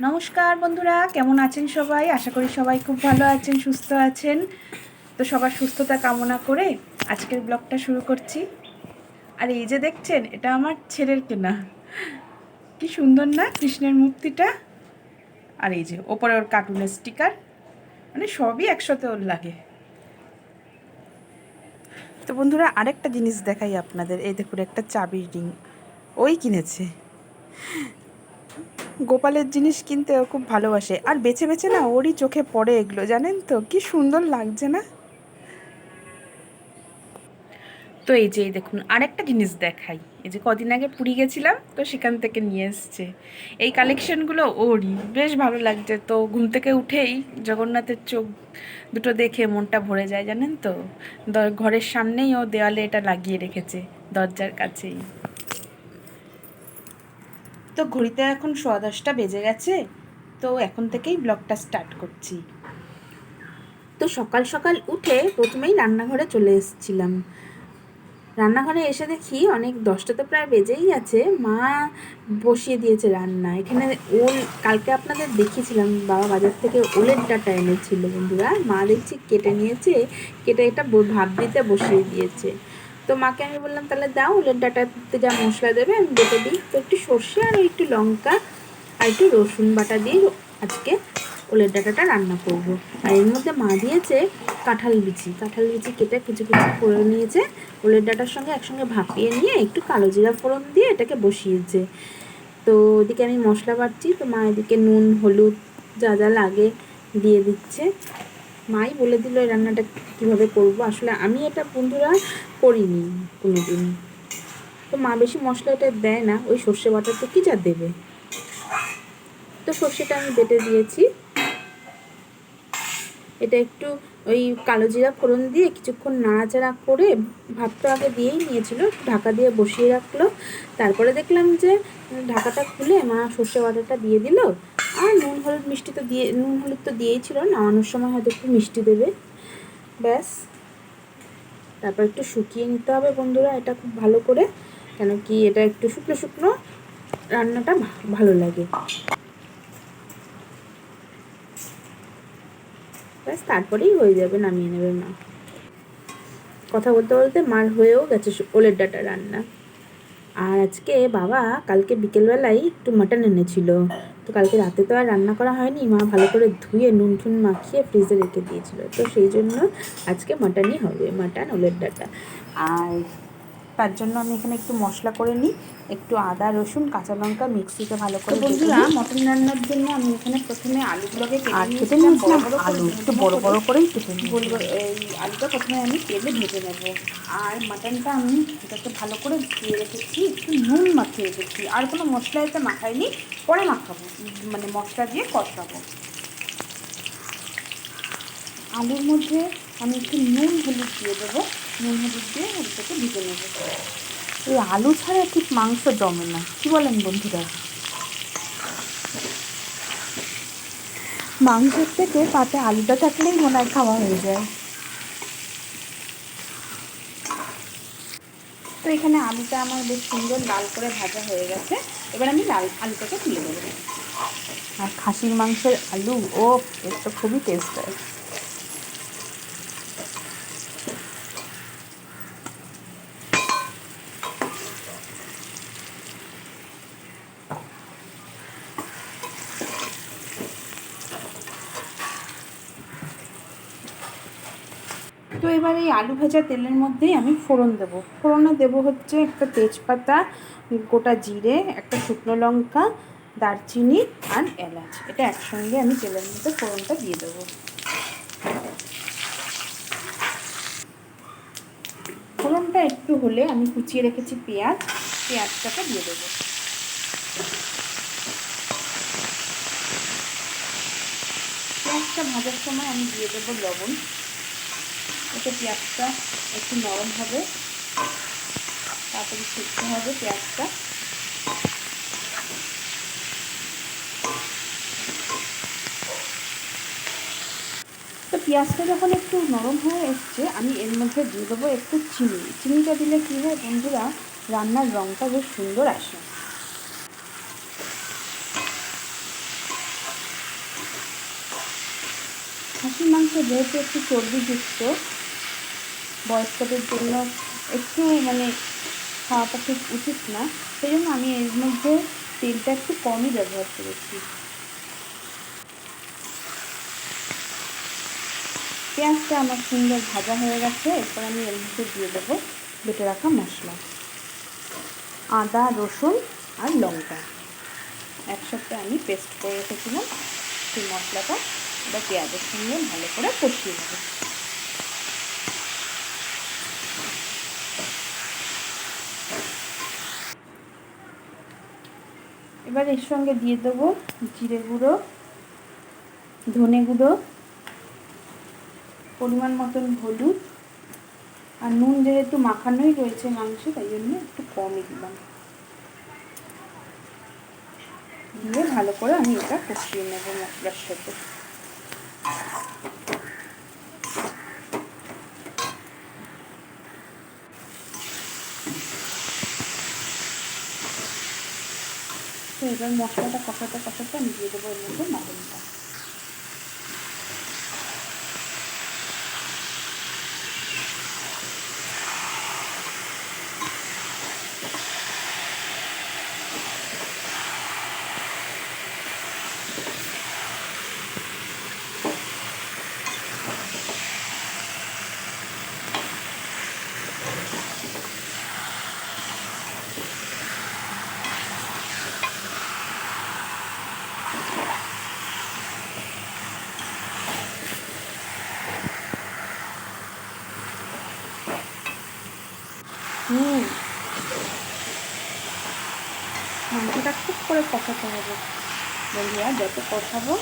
নমস্কার বন্ধুরা, কেমন আছেন সবাই? আশা করি সবাই খুব ভালো আছেন, সুস্থ আছেন। তো সবার সুস্থতা কামনা করে আজকের ব্লগটা শুরু করছি। আর এই যে দেখছেন, এটা আমার ছেলের কেনা। কি সুন্দর না কৃষ্ণের মূর্তিটা? আর এই যে ওপরে ওর কার্টুনের স্টিকার। মানে সবই একসাথে ওর লাগে। তো বন্ধুরা, আরেকটা জিনিস দেখাই আপনাদের। এই দেখুন, একটা চাবির রিং। ওই কিনেছে। গোপালের জিনিস কিনতে খুব ভালোবাসে। আর বেছে বেছে না ওরই চোখে পড়ে এগুলো, জানেন তো? কি সুন্দর লাগছে না? তো এই যে দেখুন, আরেকটা জিনিস দেখাই। এই যে কদিন আগে পুরী গেছিলাম, তো সেখান থেকে নিয়ে এসছে। এই কালেকশনগুলো ওরই, বেশ ভালো লাগছে। তো ঘুম থেকে উঠেই জগন্নাথের চোখ দুটো দেখে মনটা ভরে যায়, জানেন তো? ঘরের সামনেই ও দেওয়ালে এটা লাগিয়ে রেখেছে, দরজার কাছেই। তো ঘড়িতে এখন সোয়া দশটা বেজে গেছে, তো এখন থেকেই ব্লগটা স্টার্ট করছি। তো সকাল সকাল উঠে প্রথমেই রান্নাঘরে চলে এসেছিলাম। রান্নাঘরে এসে দেখি অনেক দশটা তো প্রায় বেজেই আছে, মা বসিয়ে দিয়েছে রান্না। এখানে ওল, কালকে আপনাদের দেখিয়েছিলাম, বাবা বাজার থেকে ওলের ডাটা এনেছিল বন্ধুরা। মা দেখছি কেটে নিয়েছে, কেটে এটা ব- ভাপ দিতে বসিয়ে দিয়েছে। তো মাকে আমি বললাম, তাহলে দাও ওলের ডাটাতে যা মশলা দেবে, আমি বেটে দিই। তো একটু সর্ষে আর একটু লঙ্কা আর একটু রসুন বাটা দিয়ে আজকে ওলের ডাটাটা রান্না করব। আর এর মধ্যে মা দিয়েছে কাঁঠাল বিচি কাঁঠাল বিচি কেটে কুচি কুচি করে নিয়েছে। ওলের ডাটার সঙ্গে একসঙ্গে ভাপিয়ে নিয়ে একটু কালো জিরা ফোড়ন দিয়ে এটাকে বসিয়েছে। তো ওদিকে আমি মশলা বাটছি, তো মা এদিকে নুন, হলুদ যা যা লাগে দিয়ে দিচ্ছে। মাই বলে দিল, এই রান্নাটা কীভাবে করব? আসলে আমি এটা বন্ধুরা করিনি কোনোদিন। তো মা বেশি মশলা এটা দেয় না, ওই সর্ষে বাটাতে কি যা দেবে। তো সর্ষেটা আমি বেটে দিয়েছি। এটা একটু ওই কালো জিরা ফোড়ন দিয়ে কিছুক্ষণ নাড়াচাড়া করে ভাতটা আগে দিয়েই নিয়েছিল ঢাকা দিয়ে বসিয়ে রাখল। তারপরে দেখলাম যে ঢাকাটা খুলে মা সর্ষে বাটাটা দিয়ে দিল। আর নুন হলুদ মিষ্টি তো দিয়ে, নুন হলুদ তো দিয়েই ছিল, নামানোর সময় হয়তো একটু মিষ্টি দেবে। ব্যাস। তারপর একটু শুকিয়ে নিতে হবে বন্ধুরা, এটা খুব ভালো করে কেন কি এটা একটু শুকনো শুকনো রান্নাটা ভালো লাগে। ব্যাস, তারপরেই হয়ে যাবে, নামিয়ে নেবে মা। কথা বলতে বলতে মার হয়েও গেছে ওলের ডাটা রান্না। আর আজকে বাবা কালকে বিকেলবেলায় একটু মাটন এনেছিল। তো কালকে রাতে তো আর রান্না করা হয়নি, মা ভালো করে ধুয়ে নুন ঠুন মাখিয়ে ফ্রিজে রেখে দিয়েছিল। তো সেই জন্য আজকে মাটনই হবে, মাটন, ওলের ডাটা। আর তার জন্য আমি এখানে একটু মশলা করে নিই একটু আদা রসুন কাঁচা লঙ্কা মিক্সিতে ভালো করে বন্ধুরা মটন রান্নার জন্য আমি এখানে প্রথমে আলুগুলোকে আর কেটে নিয়েছিলাম আলু একটু বড় বড় করেই কেটে বলব এই আলুটা প্রথমে আমি তেলে ভেজে নেব। আর মাটনটা আমি এটাকে ভালো করে ধুয়ে রেখেছি একটু নুন মাখিয়ে রেখেছি। আর কোনো মশলা এতে মাখাইনি পরে মাখাবো মানে মশলা দিয়ে কষাবো। আলুর মধ্যে আমি একটু নুন হলুদ দিয়ে দেবো। নুন হলুদ দিয়ে ভিজে এই আলু ছাড়া ঠিক মাংস জমে না। কি বলেন বন্ধুরা? মাংসের থেকে তাতে আলুটা থাকলেই মনে হয় খাওয়া হয়ে যায়। তো এখানে আলুটা আমার বেশ সুন্দর লাল করে ভাজা হয়ে গেছে। এবার আমি লাল আলুটাকে তুলে দেবো আর খাসির মাংসের আলু ও এর তো খুবই টেস্ট হয়। আলু ভাজা তেলের মধ্যেই আমি ফোড়ন দেবো। ফোড়নে দেবো হচ্ছে একটা তেজপাতা, গোটা জিরে, একটা শুকনো লঙ্কা, দারচিনি আর এলাচ। এটা একসঙ্গে আমি তেলের মধ্যে ফোড়নটা দিয়ে দেবো। ফোড়নটা একটু হলে আমি কুচিয়ে রেখেছি পেঁয়াজ, পেঁয়াজটাকে দিয়ে দেবো। পেঁয়াজটা ভাজার সময় আমি দিয়ে দেবো লবণ। এতে পেঁয়াজটা একটু নরম হবে। তাড়াতাড়ি সেদ্ধ হবে পেঁয়াজটা। তো পেঁয়াজটা যখন একটু নরম হয়ে এসছে, আমি এর মধ্যে দিয়ে দেবো একটু চিনি। চিনিটা দিলে কী হয় বন্ধুরা, রান্নার রঙটা বেশ সুন্দর আসে। খাসির মাংস যেহেতু একটু চর্বিযুক্ত বয়স্কদের জন্য একটু মানে খাওয়াটা ঠিক উচিত না। সেই জন্য আমি এর মধ্যে তেলটা একটু কমই ব্যবহার করেছি। পেঁয়াজটা আমার সুন্দর ভাজা হয়ে গেছে, এরপর আমি এর মধ্যে দিয়ে দেবো বেটে রাখা মশলা। আদা, রসুন আর লঙ্কা। একসাথে আমি পেস্ট করে রেখেছিলাম। সেই মশলাটা এবার পেঁয়াজের সঙ্গে ভালো করে কষিয়ে নেব। এবার এর সঙ্গে দিয়ে দেবো জিরে গুঁড়ো, ধনে গুঁড়ো, পরিমাণ মতন হলুদ আর নুন যেহেতু মাখানোই রয়েছে মাংসে, তাই জন্য একটু কমই দিলাম। দিয়ে ভালো করে আমি এটা কষিয়ে নেব মশলার সাথে। এবার মশলাটা কষাতে কষাতে আমি দিয়ে দেবো এর মধ্যে মাটনটা। হুম। মাংসটা খুব করে কষাতে হবে। বন্ধুরা যত কষাবো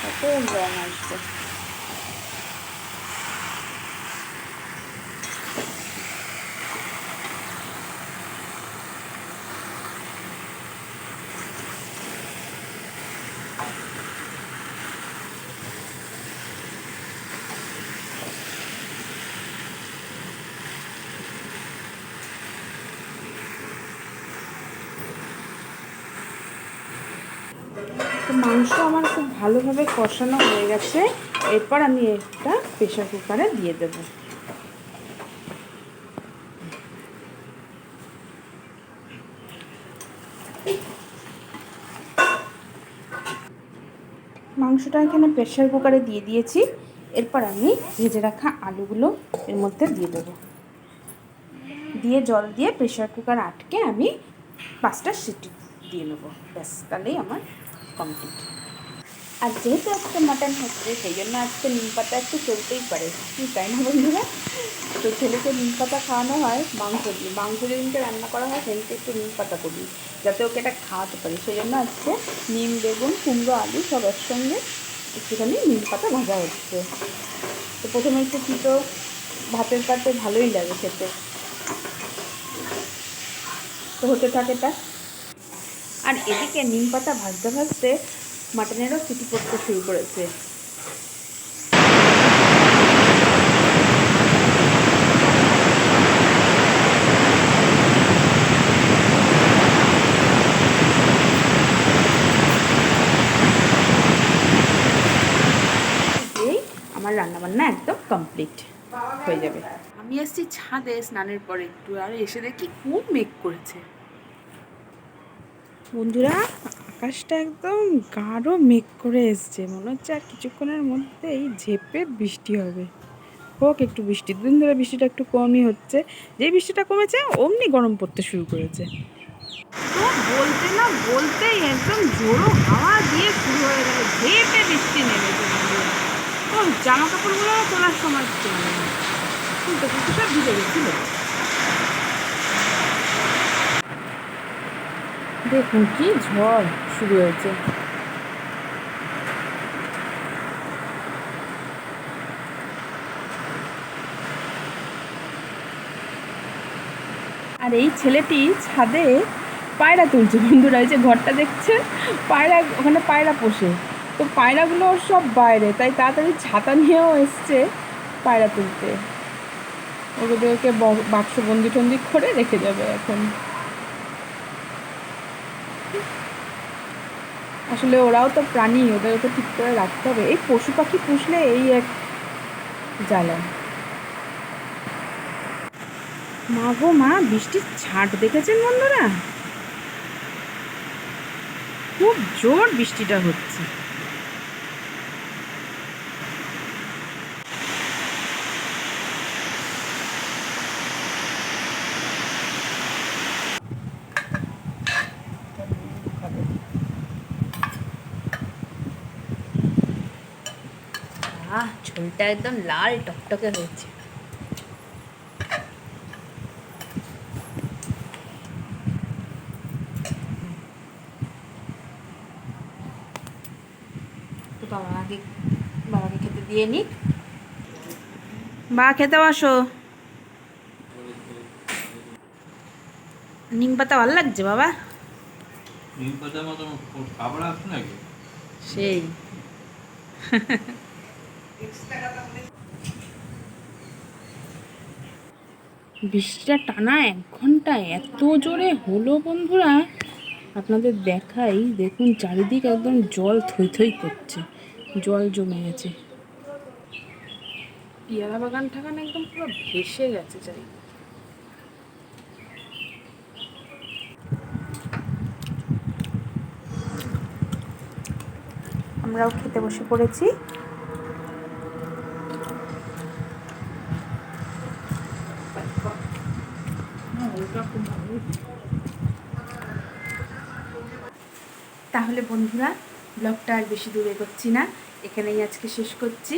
তত রং আসবে। মাংস আমার খুব ভালোভাবে কষানো হয়ে গেছে। এরপর আমি একটা প্রেশার কুকারে দিয়ে দেব। মাংসটা এখানে প্রেশার কুকারে দিয়ে দিয়েছি। এরপর আমি ভেজে রাখা আলুগুলো এর মধ্যে দিয়ে দেবো। দিয়ে জল দিয়ে প্রেশার কুকার আটকে আমি পাঁচটা সিটি দিয়ে নেব। ব্যাস, তাহলেই আমার কমপ্লিট আর যেহেতু আজকে মাটন হচ্ছে, সেই জন্য আজকে নিম পাতা একটু চলতেই পারে। কি, তাই না বন্ধুরা? তো ছেলেকে নিম পাতা খাওয়ানো হয়, মাংস দিয়ে। মাংস যেদিনকে রান্না করা হয়, সেদিনকে একটু নিম পাতা করি, যাতে ওকে এটা খাওয়াতে পারি। সেই জন্য আজকে নিম, বেগুন, কুমড়ো, আলু সব একসঙ্গে একটুখানি নিম পাতা ভাজা হচ্ছে। তো প্রথমে একটু তিতো ভাতের পাতে ভালোই লাগে খেতে। তো হতে থাকে তা আর এদিকে নিম পাতা ভাজতে ভাজতে মাটনেরও সিটি পড়তে শুরু করেছে। আমার রান্নাবান্না একদম কমপ্লিট হয়ে যাবে। আমি এসেছি ছাদে স্নানের পরে একটু আর এসে দেখি খুব মেঘ করেছে। বন্ধুরা, আকাশটা একদম গাঢ় মেঘ করে এসছে। মনে হচ্ছে আর কিছুক্ষণের মধ্যেই ঝেপে বৃষ্টি হবে। হোক, একটু বৃষ্টি, দুদিন ধরে বৃষ্টিটা একটু কমই হচ্ছে। যে বৃষ্টিটা কমেছে, অমনি গরম পড়তে শুরু করেছে। তো বলতে না বলতেই একদম ঝোড়ো হাওয়া দিয়ে শুরু হয়ে গেল। ঝেপে বৃষ্টি নেমেছে ও জামা কাপড়গুলো তোলার সময় কিন্তু কিন্তু সব ভিজে গেছিল। দেখুন কি ঝড় শুরু হয়েছে। আর এই ছেলেটি ছাদে পায়রা তুলছে, বন্ধুরা, এই যে ঘরটা দেখছে পায়রা, ওখানে পায়রা পোষে। তো পায়রাগুলো সব বাইরে, তাই তাড়াতাড়ি ছাতা নিয়েও এসছে পায়রা তুলতে। ওগুলোকে বাক্স বন্দি টন্দি করে রেখে যাবে এখন। আসলে ওরাও তো প্রাণী ওদেরও তো ঠিক করে রাখতে হবে। এই পশু পাখি পুষলে এই এক জ্বালা। মা গো মা, বৃষ্টির ছাট দেখেছেন বন্ধুরা? খুব জোর বৃষ্টিটা হচ্ছে। আহ ঝোলটা একদম লাল টকটকে হয়েছে। তো বাবাকে বাবাকে খেতে দিয়ে নিক বা খেতে বসো। নিম পাতা ভালো লাগছে বাবা? নিম খাবার নাকি? সেই। বৃষ্টিটা টানা এক ঘণ্টা এত জোরে হলো বন্ধুরা। আপনাদের দেখাই দেখুন চারিদিক একদম জল থই থই করছে জল জমে গেছে। পেয়ারা বাগান ঠাগান একদম পুরো ভেসে গেছে চারি আমরাও খেতে বসে পড়েছি। তাহলে বন্ধুরা ব্লগটা আর বেশি দূরে করছি না। এখানেই আজকে শেষ করছি।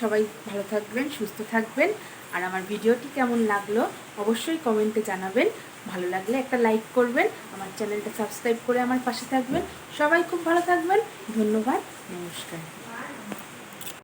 সবাই ভালো থাকবেন, সুস্থ থাকবেন। আর আমার ভিডিওটি কেমন লাগল অবশ্যই কমেন্টে জানাবেন। ভালো লাগলে একটা লাইক করবেন, আমার চ্যানেলটা সাবস্ক্রাইব করে আমার পাশে থাকবেন। সবাই খুব ভালো থাকবেন। ধন্যবাদ, নমস্কার।